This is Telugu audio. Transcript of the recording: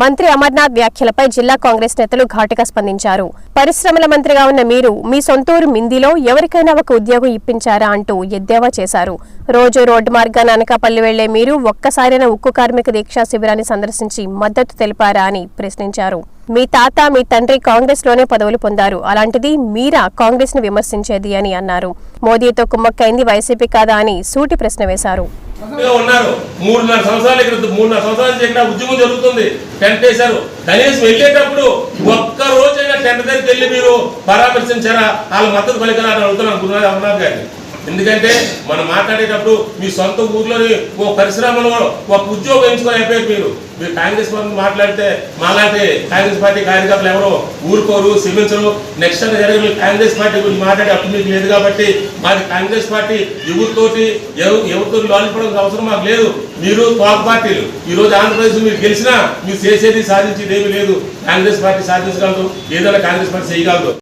మంత్రి అమర్నాథ్ వ్యాఖ్యలపై జిల్లా కాంగ్రెస్ నేతలు ఘాటుగా స్పందించారు. పరిశ్రమల మంత్రిగా ఉన్న మీరు మీ సొంతూరు మిందిలో ఎవరికైనా ఒక ఉద్యోగం ఇప్పించారా అంటూ ఎద్దేవా చేశారు. రోజు రోడ్డు మార్గాన అనకాపల్లి వెళ్ళే మీరు ఒక్కసారైనా ఉక్కు కార్మిక దీక్షా శిబిరాన్ని సందర్శించి మద్దతు తెలిపారా అని ప్రశ్నించారు. మీ తాత మీ తండ్రి కాంగ్రెస్లోనే పదవులు పొందారు. అలాంటిది మీరా కాంగ్రెస్ను విమర్శించేది అని అన్నారు. మోదీతో కుమ్మక్కైంది వైసీపీ కాదా అని సూటి ప్రశ్న వేశారు. ఉన్నారు. మూడున్నర సంవత్సరాల క్రితం మూడున్నర సంవత్సరాల నుంచి ఉద్యమం జరుగుతుంది. టెంట్ వేశారు. కనీసం వెళ్ళేటప్పుడు ఒక్క రోజైనా టెంట్ దగ్గరికి వెళ్ళి మీరు పరామర్శించారా? వాళ్ళ మద్దతు పలికరా అని అడుగుతున్నాను గురునాథ్ అమర్నాథ్ గారిని. ఎందుకంటే మనం మాట్లాడేటప్పుడు మీ సొంత ఊర్లోని ఓ పరిశ్రమలో ఒక ఉద్యోగం ఎంచుకొని అయిపోయారు మీరు. మీరు కాంగ్రెస్ పార్టీ మాట్లాడితే మాలాంటి కాంగ్రెస్ పార్టీ కార్యకర్తలు ఎవరో ఊరుకోరు శ్రమించరు నెక్స్ట్ టైం జరిగే కాంగ్రెస్ పార్టీ గురించి మాట్లాడే అప్పుడు మీకు లేదు కాబట్టి మాది కాంగ్రెస్ పార్టీ. ఎవరితోటి ఎవరు ఎవరితో లాలిపడం అవసరం మాకు లేదు. మీరు తోక పార్టీలు. ఈ రోజు ఆంధ్రప్రదేశ్ మీరు గెలిచినా మీరు చేసేది సాధించేది ఏమీ లేదు. కాంగ్రెస్ పార్టీ సాధించగలదు. ఏదైనా కాంగ్రెస్ పార్టీ చేయగలదు.